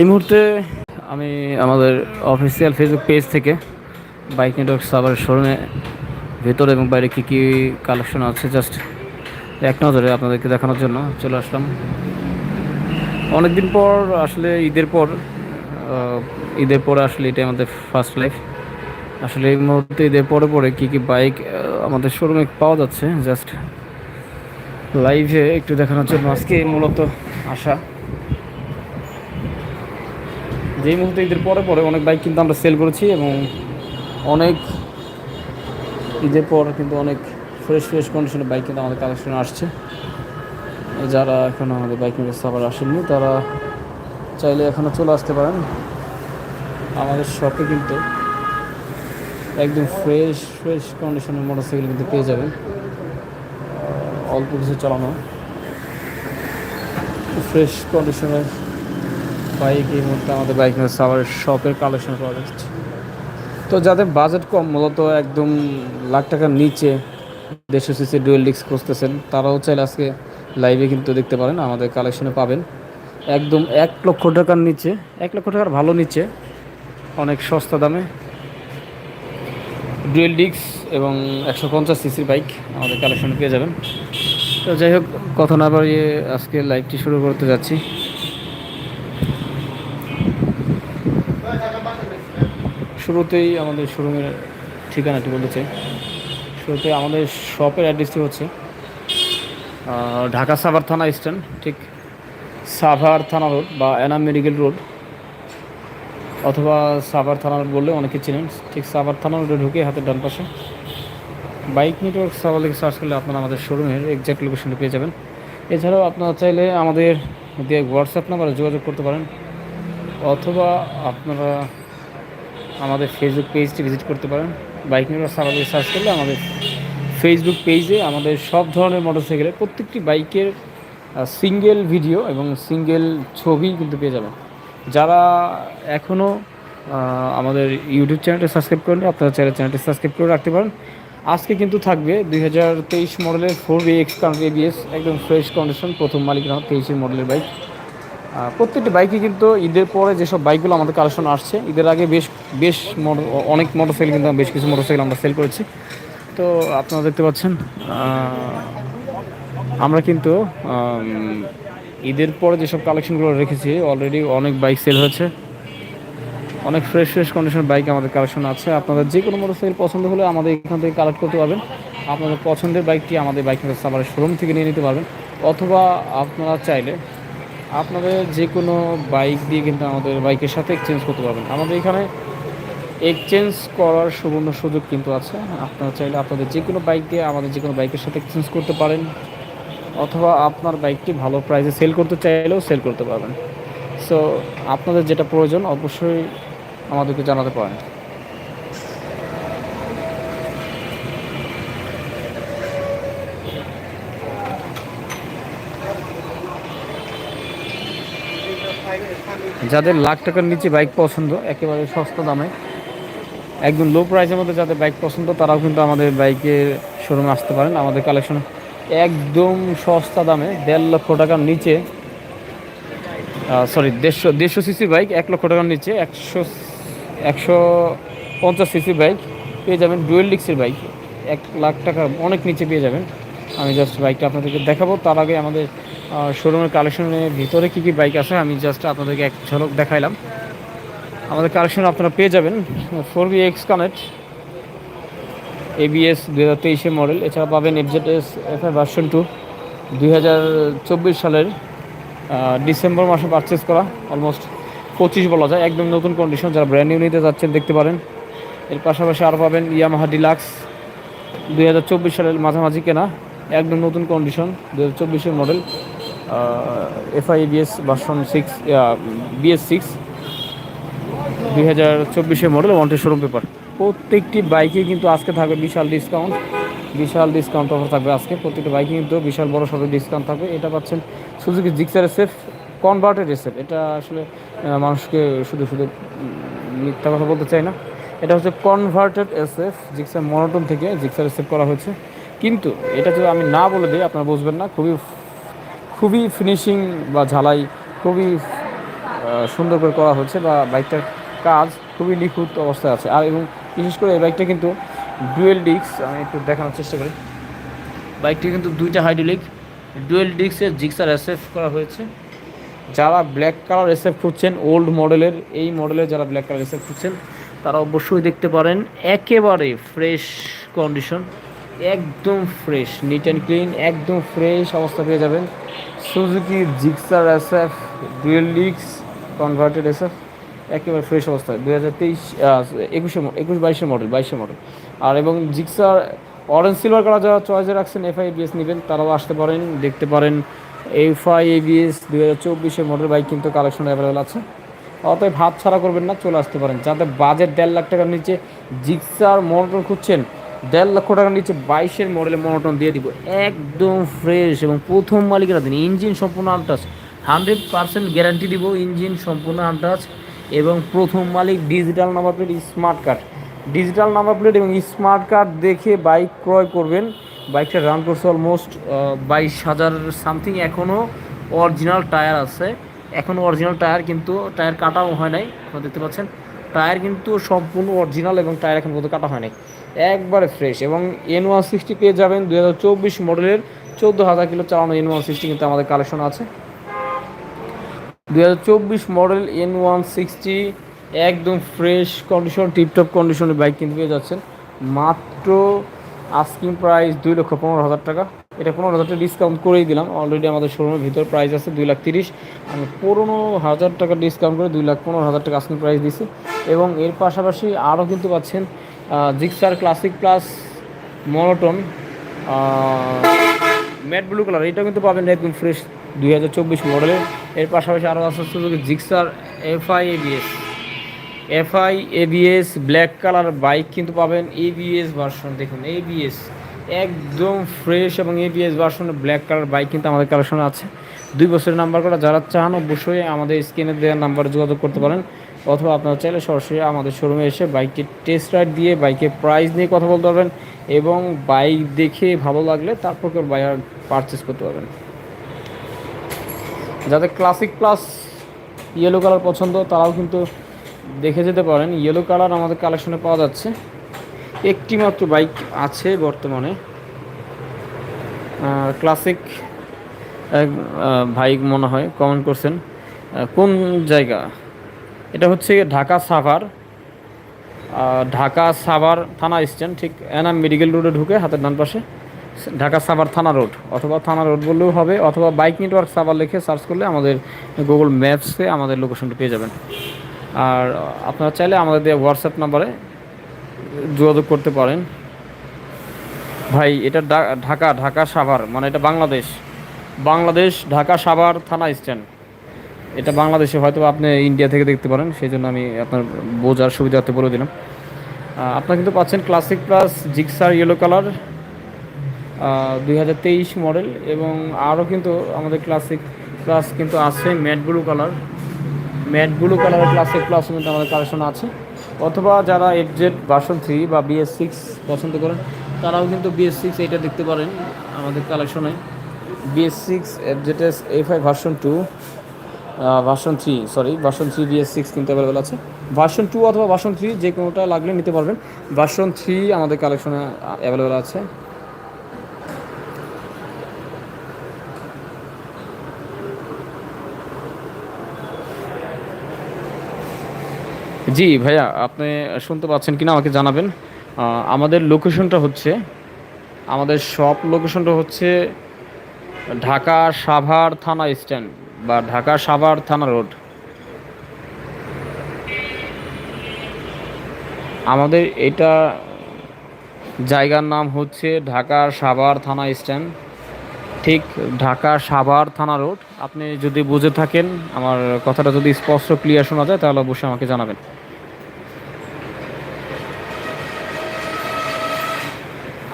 এই মুহূর্তে আমি আমাদের অফিসিয়াল ফেসবুক পেজ থেকে বাইক নেটওয়ার্ক সাবার শোরুমে ভেতর এবং বাইরে কী কী কালেকশন আছে জাস্ট এক নজরে আপনাদেরকে দেখানোর জন্য চলে আসলাম। অনেকদিন পর আসলে ঈদের পর ঈদের পরে আসলে এটাই আমাদের ফার্স্ট লাইফ আসলে এই মুহূর্তে ঈদের পরে পরে কী কী বাইক আমাদের শোরুমে পাওয়া যাচ্ছে জাস্ট লাইভে একটু দেখানোর জন্য। আজকে মূলত আসা যেই মুহূর্তে ঈদের পরে পরে অনেক বাইক কিন্তু আমরা সেল করেছি এবং অনেক ঈদের পর কিন্তু অনেক ফ্রেশ ফ্রেশ কন্ডিশনের বাইক কিন্তু আমাদের কালেকশনে আসছে। যারা এখন আমাদের বাইক নিয়ে আবার আসেননি, তারা চাইলে এখনও চলে আসতে পারেন। আমাদের শপে কিন্তু একদম ফ্রেশ ফ্রেশ কন্ডিশনের মোটরসাইকেল কিন্তু পেয়ে যাবেন। অল্প কিছু চালানো। ফ্রেশ কন্ডিশনের বাইক, এই মুহূর্তে আমাদের বাইক নিয়ে সাবার শপের কালেকশন পাওয়া যাচ্ছে। তো যাদের বাজেট কম, মূলত একদম লাখ টাকার নিচে দেড়শো সিসি ডুয়েল ডিস্ক খুঁজতেছেন, তারাও চাইলে আজকে লাইভে কিন্তু দেখতে পারেন, আমাদের কালেকশনে পাবেন। একদম এক লক্ষ টাকার নিচে, এক লক্ষ টাকার ভালো নিচে, অনেক সস্তা দামে ডুয়েল ডিস্ক এবং একশো পঞ্চাশ সিসির বাইক আমাদের কালেকশনে পেয়ে যাবেন। তো যাই হোক, কথা না বাড়িয়ে আজকে লাইভটি শুরু করতে যাচ্ছি। শুরুতেই আমাদের শোরুমের ঠিকানাটি বলতে চাই শুরুতে আমাদের শপের অ্যাড্রেসটি হচ্ছে ঢাকা সাভার থানা স্ট্যান্ড ঠিক সাভার থানা রোড বা এনাম মেডিকেল রোড, অথবা সাভার থানা রোড বললে অনেকে চিনেন, ঠিক সাভার থানা রোডে ঢুকে হাতের ডান পাশে বাইক নেটওয়ার্ক সাভার লিখে সার্চ করলে আপনারা আমাদের শোরুমের এক্স্যাক্ট লোকেশনটি পেয়ে যাবেন। এছাড়াও আপনারা চাইলে আমাদের দিয়ে হোয়াটসঅ্যাপ নাম্বারে যোগাযোগ করতে পারেন, অথবা আপনারা আমাদের ফেসবুক পেজটি ভিজিট করতে পারেন। বাইক নিয়ে সারাদি সার্চ করলে আমাদের ফেসবুক পেজে আমাদের সব ধরনের মোটরসাইকেলের প্রত্যেকটি বাইকের সিঙ্গেল ভিডিও এবং সিঙ্গেল ছবি কিন্তু পেয়ে যাবেন। যারা এখনও আমাদের ইউটিউব চ্যানেলটি সাবস্ক্রাইব করেন আপনারা চাইলে চ্যানেলটি সাবস্ক্রাইব করে রাখতে পারেন। আজকে কিন্তু থাকবে দুই হাজার তেইশ মডেলের four V X connect ABS একদম ফ্রেশ কন্ডিশন প্রথম মালিক তেইশের মডেলের বাইক প্রত্যেকটি বাইকে কিন্তু ঈদের পরে যেসব বাইকগুলো আমাদের কালেকশন আসছে, ঈদের আগে বেশ বেশ অনেক মোটরসাইকেল কিন্তু বেশ কিছু মোটরসাইকেল আমরা সেল করেছি। তো আপনারা দেখতে পাচ্ছেন আমরা কিন্তু ঈদের পরে যেসব কালেকশনগুলো রেখেছি অলরেডি অনেক বাইক সেল হয়েছে। অনেক ফ্রেশ ফ্রেশ কন্ডিশনের বাইক আমাদের কালেকশন আছে। আপনাদের যে কোনো মোটরসাইকেল পছন্দ হলে আমাদের এখান থেকে কালেক্ট করতে পারবেন। আপনাদের পছন্দের বাইকটি আমাদের বাইক সামার শোরুম থেকে নিয়ে নিতে পারবেন। অথবা আপনারা চাইলে আপনাদের যে কোনো বাইক দিয়ে কিন্তু আমাদের বাইকের সাথে এক্সচেঞ্জ করতে পারবেন। আমাদের এখানে এক্সচেঞ্জ করার সুবর্ণ সুযোগ কিন্তু আছে। আপনারা চাইলে আপনাদের যে কোনো বাইক দিয়ে আমাদের যে কোনো বাইকের সাথে এক্সচেঞ্জ করতে পারেন। অথবা আপনার বাইকটি ভালো প্রাইসে সেল করতে চাইলেও সেল করতে পারবেন। সো আপনাদের যেটা প্রয়োজন, অবশ্যই আমাদেরকে জানাতে পারেন। যাদের লাখ টাকার নিচে বাইক পছন্দ, একেবারে সস্তা দামে। একদম লো প্রাইসের মধ্যে যাদের বাইক পছন্দ, তারাও কিন্তু আমাদের বাইকের শোরুমে আসতে পারেন। আমাদের কালেকশন একদম সস্তা দামে, দেড় লক্ষ টাকার নিচে। সরি দেড়শো দেড়শো সিসি বাইক এক লক্ষ টাকার নিচে। একশো একশো পঞ্চাশ সিসি বাইক পেয়ে যাবেন ডুয়েল ডিক্সের বাইক এক লাখ টাকা অনেক নিচে পেয়ে যাবেন। আমি জাস্ট বাইকটা আপনাদেরকে দেখাবো। তার আগে আমাদের শোরুমের কালেকশনের ভিতরে কী কী বাইক আছে, আমি জাস্ট আপনাদেরকে এক ঝলক দেখাইলাম। আমাদের কালেকশন আপনারা পেয়ে যাবেন four V X connect ABS দু হাজার তেইশের মডেল এছাড়া পাবেন FZ S F I version two দুই হাজার চব্বিশ সালের ডিসেম্বর মাসে পারচেস করা অলমোস্ট পঁচিশ বলা যায়, একদম নতুন কন্ডিশন যারা ব্র্যান্ড নিউ নিতে যাচ্ছেন দেখতে পারেন। এর পাশাপাশি আরও পাবেন ইয়ামাহা ডিলাক্স দুই হাজার চব্বিশ সালের মাঝামাঝি কেনা, একদম নতুন কন্ডিশন দু হাজার চব্বিশের model FI BS version six BS six দুই হাজার চব্বিশের মডেল ওয়ান্টেড শোরুম পেপার প্রত্যেকটি বাইকে কিন্তু আজকে থাকবে বিশাল ডিসকাউন্ট বিশাল ডিসকাউন্ট অফার থাকবে আজকে। প্রত্যেকটি বাইকে কিন্তু বিশাল বড় সড়ো ডিসকাউন্ট থাকবে। এটা পাচ্ছেন Suzuki Gixxer SF converted SF এটা আসলে মানুষকে শুধু শুধু মিথ্যা কথা বলতে চাই না। এটা হচ্ছে কনভার্টেড এসএফ জিক্সার মনোটন থেকে জিক্সার এসএফ করা হয়েছে। কিন্তু, এটা যদি আমি না বলে দিই, আপনারা বুঝবেন না। খুবই খুবই ফিনিশিং বা ঝালাই খুবই সুন্দর করে করা হচ্ছে বা বাইকটার কাজ খুবই নিখুঁত অবস্থায় আছে। আর এবং বিশেষ করে এই বাইকটা কিন্তু ডুয়েল ডিস্ক, আমি একটু দেখানোর চেষ্টা করি। বাইকটি কিন্তু দুইটা হাইড্রোলিক ডুয়েল ডিস্কের জিক্সার এসএফ করা হয়েছে। যারা ব্ল্যাক কালার এসএফ খুঁজছেন ওল্ড মডেলের এই মডেলের যারা ব্ল্যাক কালার এসএফ খুঁজছেন, তারা অবশ্যই দেখতে পারেন। একেবারে ফ্রেশ কন্ডিশন একদম ফ্রেশ নিট অ্যান্ড ক্লিন একদম ফ্রেশ অবস্থা পেয়ে যাবেন। Suzuki Gixxer SF dual disc converted SF একেবারে ফ্রেশ অবস্থায় দু হাজার তেইশ একুশে একুশ বাইশে মডেল বাইশে মডেল আর এবং জিক্সার অরেঞ্জ সিলভার কালার যারা চয়েসে রাখছেন এফআই এবিএস নেবেন, তারাও আসতে পারেন, দেখতে পারেন। এফআই এবিএস দু হাজার চব্বিশে মডেল বাইক কিন্তু কালেকশন অ্যাভেলেবেল আছে। অতএব হাত ছাড়া করবেন না, চলে আসতে পারেন। যাতে বাজেট দেড় লাখ টাকার নিচে জিক্সার মনোটন খুঁজছেন দেড় লক্ষ টাকার নিচে বাইশের মডেলের মনোটন দিয়ে দিব। একদম ফ্রেশ এবং প্রথম মালিকেরা দিন। ইঞ্জিন সম্পূর্ণ আনটাচ হান্ড্রেড পার্সেন্ট গ্যারান্টি দিব ইঞ্জিন সম্পূর্ণ আনটাচ এবং প্রথম মালিক digital number plate smart card digital number plate এবং স্মার্ট কার্ড দেখে বাইক ক্রয় করবেন। বাইকটা রান করছে অলমোস্ট বাইশ হাজার সামথিং এখনও অরিজিনাল টায়ার আছে। এখনও অরিজিনাল টায়ার কিন্তু টায়ার কাটাও হয় নাই। দেখতে পাচ্ছেন টায়ার কিন্তু সম্পূর্ণ অরিজিনাল এবং টায়ার এখন পর্যন্ত কাটা হয় নাই একবারে ফ্রেশ এবং এন ওয়ান সিক্সটি পেয়ে যাবেন দু হাজার চব্বিশ মডেলের চোদ্দ হাজার কিলো চালানো এন ওয়ান সিক্সটি কিন্তু আমাদের কালেকশন আছে। দু হাজার চব্বিশ মডেল এন ওয়ান সিক্সটি একদম ফ্রেশ কন্ডিশন টিপটপ কন্ডিশনের বাইক কিনতে পেয়ে যাচ্ছেন। মাত্র আস্কিং প্রাইস দুই লক্ষ পনেরো হাজার টাকা। এটা পনেরো হাজার ডিসকাউন্ট করেই দিলাম। অলরেডি আমাদের শোরুমের ভিতর প্রাইস আছে দুই লাখ তিরিশ। আমি পনেরো হাজার টাকা ডিসকাউন্ট করে দুই লাখ পনেরো হাজার টাকা আস্কিং প্রাইস দিছি। এবং এর পাশাপাশি আরও কিন্তু পাচ্ছেন Gixxer classic plus monotone matte blue colour এটাও কিন্তু পাবেন একদম ফ্রেশ দুই হাজার চব্বিশ মডেলের এর পাশাপাশি আরও আছে সুযোগ Gixxer FI ABS FI ABS black colour bike কিন্তু পাবেন এবিএস ভার্সন দেখুন এবিএস একদম ফ্রেশ এবং এবিএস ভার্সনের ব্ল্যাক কালার বাইক কিন্তু আমাদের কালেকশনে আছে। দুই বছরের নাম্বার করা, যারা চান অবশ্যই আমাদের স্ক্রিনে দেওয়ার নাম্বারে যোগাযোগ করতে পারেন, অথবা আপনারা চাইলে সরাসরি আমাদের শোরুমে এসে বাইকটি টেস্ট রাইড দিয়ে বাইকের প্রাইস নিয়ে কথা বলতে পারবেন এবং বাইক দেখে ভালো লাগলে তারপর কেউ বাইক পারচেস করতে পারবেন। যাদের ক্লাসিক প্লাস ইয়েলো কালার পছন্দ, তারাও কিন্তু দেখে যেতে পারেন। ইয়েলো কালার আমাদের কালেকশনে পাওয়া যাচ্ছে। একটি মাত্র বাইক আছে বর্তমানে। ক্লাসিক এক আহ, ভাই মনে হয় কমেন্ট করছেন। কোন জায়গা? এটা হচ্ছে ঢাকা সাভার। ঢাকা সাভার থানা স্ট্যান্ড ঠিক এনাম মেডিকেল রোডে ঢুকে হাতের ডান পাশে। ঢাকা সাভার থানা রোড অথবা থানা রোড বললেও হবে অথবা বাইক নেটওয়ার্ক সাভার লিখে সার্চ করলে আমাদের গুগল ম্যাপসে আমাদের লোকেশনটা পেয়ে যাবেন। আর আপনারা চাইলে আমাদের দিয়ে হোয়াটসঅ্যাপ নাম্বারে যোগাযোগ করতে পারেন। ভাই, এটা ঢাকা ঢাকা সাভার মানে এটা বাংলাদেশ। বাংলাদেশ, ঢাকা সাভার থানা স্ট্যান্ড। এটা বাংলাদেশে হয়তো আপনি ইন্ডিয়া থেকে দেখতে পারেন সেই জন্য আমি আপনার বোঝার সুবিধার্থে বলে দিলাম। আপনারা কিন্তু পাচ্ছেন classic plus Gixxer yellow colour দুই হাজার তেইশ মডেল এবং আরও কিন্তু আমাদের ক্লাসিক প্লাস কিন্তু আছে matte blue colour matte blue কালারের ক্লাসিক প্লাস কিন্তু আমাদের কালেকশন আছে। অথবা যারা এফ জেড ভার্সন থ্রি বা বিএস সিক্স পছন্দ করেন, তারাও কিন্তু বিএস সিক্স এইটা দেখতে পারেন আমাদের কালেকশনে BS six F Z S A five version two version three sorry version three BS six কিন্তু অ্যাভেলেবেল আছে। ভার্সন টু অথবা ভার্সন থ্রি যে কোনোটা লাগলে নিতে পারবেন। ভার্সন থ্রি আমাদের কালেকশনে অ্যাভেলেবেল আছে। জি, ভাইয়া, আপনি শুনতে পাচ্ছেন কিনা আমাকে জানাবেন। আমাদের লোকেশনটা হচ্ছে, আমাদের শপ লোকেশনটা হচ্ছে ঢাকা সাভার থানা স্ট্যান্ড বা ঢাকা সাভার থানা রোড আমাদের এটা জায়গার নাম হচ্ছে ঢাকা সাভার থানা স্ট্যান্ড ঠিক ঢাকা সাভার থানা রোড আপনি যদি বুঝে থাকেন, আমার কথাটা যদি স্পষ্ট ক্লিয়ার শোনা যায়, তাহলে অবশ্যই আমাকে জানাবেন।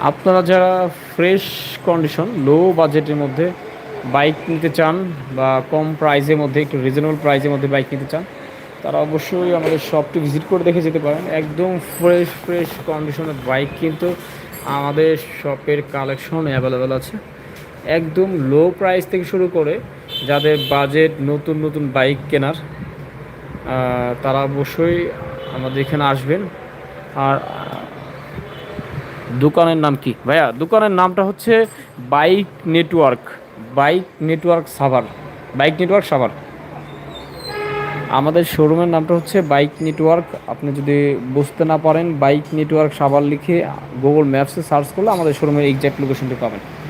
আপনারা যারা ফ্রেশ কন্ডিশন লো বাজেটের মধ্যে বাইক নিতে চান বা কম প্রাইসের মধ্যে, একটু রিজনেবল প্রাইসের মধ্যে বাইক নিতে চান, তারা অবশ্যই আমাদের শপটি ভিজিট করে দেখে যেতে পারেন। একদম ফ্রেশ ফ্রেশ কন্ডিশনের বাইক কিন্তু আমাদের শপের কালেকশন অ্যাভেলেবেল আছে। একদম লো প্রাইস থেকে শুরু করে যাদের বাজেট নতুন নতুন বাইক কেনার তারা অবশ্যই আমাদের এখানে আসবেন। আর দোকানের নাম কি? ভাইয়া, দোকানের নামটা হচ্ছে bike network bike network Savar, bike network Savar. আমাদের শোরুমের নামটা হচ্ছে বাইক নেটওয়ার্ক। আপনি যদি বুঝতে না পারেন, বাইক নেটওয়ার্ক সাভার লিখে গুগল ম্যাপসে সার্চ করলে আমাদের শোরুমের এক্স্যাক্ট লোকেশনটি পাবেন।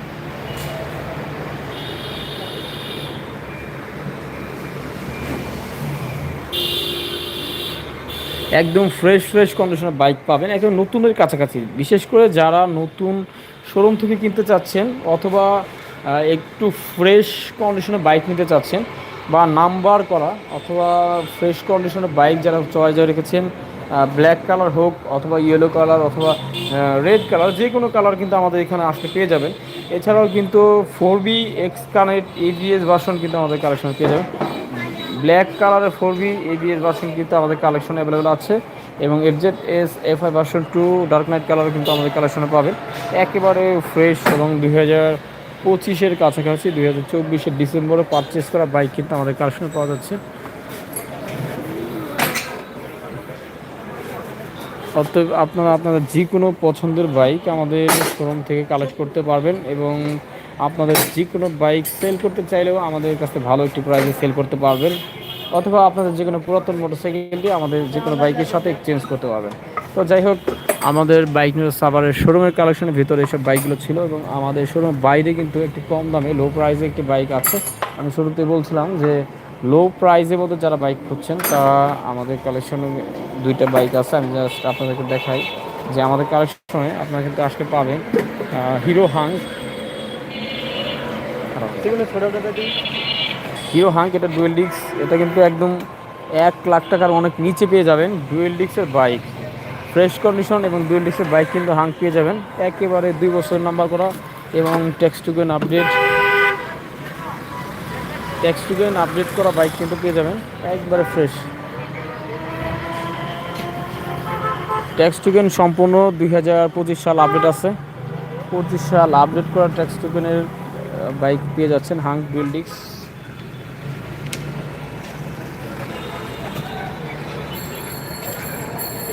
একদম ফ্রেশ ফ্রেশ কন্ডিশনের বাইক পাবেন, একদম নতুনের কাছাকাছি। বিশেষ করে যারা নতুন শোরুম থেকে কিনতে চাচ্ছেন অথবা একটু ফ্রেশ কন্ডিশনের বাইক নিতে চাচ্ছেন বা নাম্বার করা অথবা ফ্রেশ কন্ডিশনের বাইক যারা চয়েস রেখেছেন ব্ল্যাক কালার হোক অথবা ইয়েলো কালার অথবা রেড কালার যে কোনো কালার কিন্তু আমাদের এখানে আসতে পেয়ে যাবেন। এছাড়াও কিন্তু four B X connect ABS version কিন্তু আমাদের কালেকশনে পেয়ে যাবেন। ব্ল্যাক কালারের ফোর বি এবিএস ভার্সন কিন্তু আমাদের কালেকশনে অ্যাভেলেবেল আছে এবং FZ S F I version two dark knight colour কিন্তু আমাদের কালেকশনে পাবেন। একেবারে ফ্রেশ এবং দুই হাজার পঁচিশের কাছাকাছি, দুই হাজার চব্বিশের ডিসেম্বরে পারচেস করা বাইক কিন্তু আমাদের কালেকশনে পাওয়া যাচ্ছে। অতএব আপনারা আপনাদের যে কোনো পছন্দের বাইক আমাদের শোরুম থেকে কালেক্ট করতে পারবেন এবং আপনাদের যে কোনো বাইক সেল করতে চাইলেও আমাদের কাছে ভালো একটি প্রাইসে সেল করতে পারবেন। অথবা আপনাদের যে কোনো পুরাতন মোটরসাইকেলটি আমাদের যে কোনো বাইকের সাথে এক্সচেঞ্জ করতে পারবেন। তো যাই হোক, আমাদের বাইক নিউজ সাভারের শোরুমের কালেকশনের ভিতরে এসব বাইকগুলো ছিল এবং আমাদের শোরুমের বাইরে কিন্তু একটি কম দামে লো প্রাইসে একটি বাইক আছে। আমি শুরুতে বলছিলাম যে লো প্রাইসের মধ্যে যারা বাইক খুঁজছেন, তারা আমাদের কালেকশনে দুইটা বাইক আছে। আমি জাস্ট আপনাদেরকে দেখাই যে আমাদের কালেকশনে আপনারা কিন্তু আসলে পাবেন হিরো হাং হিরো হাঙ্ক এটা ডুয়েল ডিক্স এটা কিন্তু একদম এক লাখ টাকার অনেক নিচে পেয়ে যাবেন। ডুয়েল ডিক্সের বাইক ফ্রেশ কন্ডিশন এবং ডুয়েল ডিক্সের বাইক কিন্তু হাঙ্ক পেয়ে যাবেন। একেবারে দুই বছর নাম্বার করা এবং tax token update tax token update করা বাইক কিন্তু পেয়ে যাবেন। একবারে ফ্রেশ ট্যাক্স টুকেন সম্পূর্ণ দুই হাজার পঁচিশ সাল আপডেট আছে। পঁচিশ সাল আপডেট করা ট্যাক্স টুকেনের বাইক পেয়ে যাচ্ছেন হাঙ্ক বিল্ডিক্স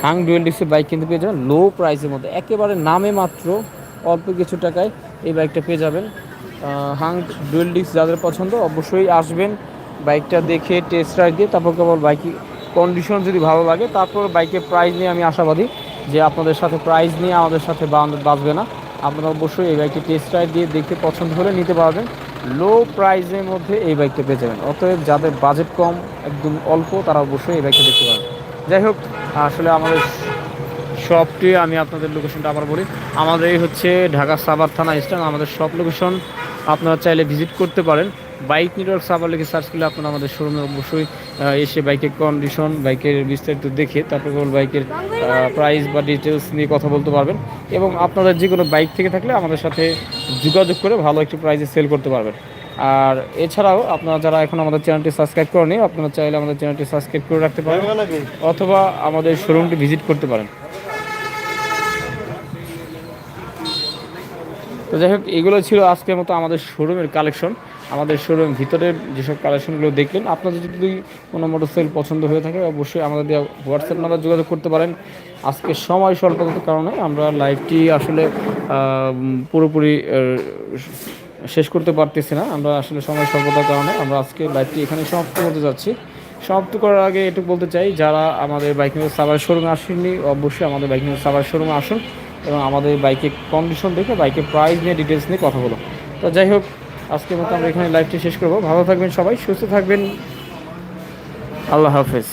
হাং ডুয়েল বাইক কিন্তু পেয়ে যাবেন লো প্রাইসের মধ্যে। একেবারে নামে মাত্র অল্প কিছু টাকায় এই বাইকটা পেয়ে যাবেন। হাং ডুয়েল ডিক্স যাদের পছন্দ অবশ্যই আসবেন বাইকটা দেখে টেস্ট রাইড দিয়ে, তারপর কেবল বাইক কন্ডিশন যদি ভালো লাগে, তারপর বাইকের প্রাইস নিয়ে আমি আশাবাদী যে আপনাদের সাথে প্রাইস নিয়ে আমাদের সাথে বাঁচবে না। আপনারা অবশ্যই এই বাইকটি টেস্ট রাইড দিয়ে দেখতে পছন্দ হলে নিতে পারবেন। লো প্রাইসের মধ্যে এই বাইকটা পেয়ে যাবেন। অতএব যাদের বাজেট কম, একদম অল্প, তারা অবশ্যই এই বাইকটা দেখতে পারবেন যাই হোক, আসলে আমাদের শপটি আমি আপনাদের লোকেশনটা আবার বলি। আমাদের এই হচ্ছে ঢাকা সাবার থানা স্ট্যান্ড আমাদের শপ লোকেশন আপনারা চাইলে ভিজিট করতে পারেন। বাইক নেটওয়ার্ক সাবার লিখে সার্চ করলে আপনারা আমাদের শোরুমে অবশ্যই এসে বাইকের কন্ডিশন বাইকের বিস্তারিত দেখে তারপর কেবল বাইকের প্রাইস বা ডিটেলস নিয়ে কথা বলতে পারবেন। এবং আপনাদের যে কোনো বাইক থেকে থাকলে আমাদের সাথে যোগাযোগ করে ভালো একটি প্রাইসে সেল করতে পারবেন। আর এছাড়াও আপনারা যারা এখন আমাদের চ্যানেলটি সাবস্ক্রাইব করেনি আপনারা চাইলে আমাদের চ্যানেলটি সাবস্ক্রাইব করে রাখতে পারেন, অথবা আমাদের শোরুমটি ভিজিট করতে পারেন। তো যাই হোক, এগুলো ছিল আজকের মতো আমাদের শোরুমের কালেকশন আমাদের শোরুম ভিতরের যেসব কালেকশনগুলো দেখলেন, আপনাদের যদি কোনো মোটরসাইকেল পছন্দ হয়ে থাকে, অবশ্যই আমাদের দেওয়া হোয়াটসঅ্যাপ নাম্বার যোগাযোগ করতে পারেন। আজকে সময় স্বল্পতার কারণে আমরা লাইভটি আসলে পুরোপুরি শেষ করতে পারতেছি না। আমরা আসলে সময় স্বল্পতার কারণে আমরা আজকে লাইভটি এখানে সমাপ্ত করতে যাচ্ছি। সমাপ্ত করার আগে এটুকু বলতে চাই, যারা আমাদের বাইক নিউজ সাবার শোরুমে আসেননি, অবশ্যই আমাদের বাইক নিউজ সাবার শোরুমে আসুন এবং আমাদের বাইকের কন্ডিশন দেখে বাইকের প্রাইস নিয়ে ডিটেলস নিয়ে কথা বলো তো যাই হোক আজকের মতো আমরা এখানে লাইভটি শেষ করব। ভালো থাকবেন সবাই সুস্থ থাকবেন। আল্লাহ হাফেজ।